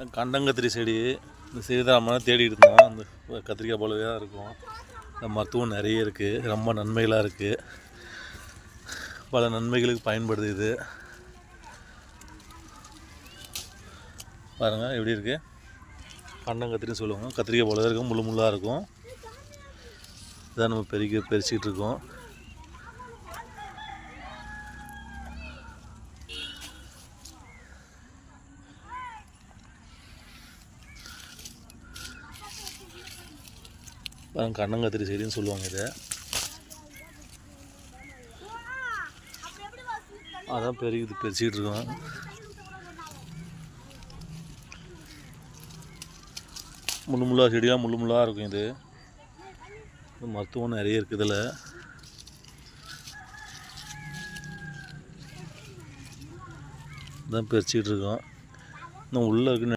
கண்டங்கத்திரி செடி இந்த சீதாராமனை தேடிட்டு இருந்தோம் அந்த கத்திரிக்காய் போலவே தான் இருக்கும். இந்த மருத்துவம் நிறைய இருக்குது ரொம்ப நன்மைகளாக இருக்குது பல நன்மைகளுக்கு பயன்படுது இது. பாருங்கள் எப்படி இருக்குது கண்டங்கத்திரின்னு சொல்லுவாங்க. கத்திரிக்காய் போலவே இருக்கும் முள்ளு முள்ளாக இருக்கும். இதான் நம்ம பெருக்கி பறிச்சிக்கிட்டு இருக்கோம். கண்ணங்கத்திரி செடின்னு சொல்லுவாங்க இதை. அதான் பெருகிது பெருச்சிக்கிட்டு இருக்கோம். முள்ளு முள்ளா செடியாக முள்ளு முள்ளாக இருக்கும் இது. மருத்துவம் நிறைய இருக்குது இதில். இதான் பறிச்சிக்கிட்டு இருக்கோம். இன்னும் உள்ளே இருக்குன்னு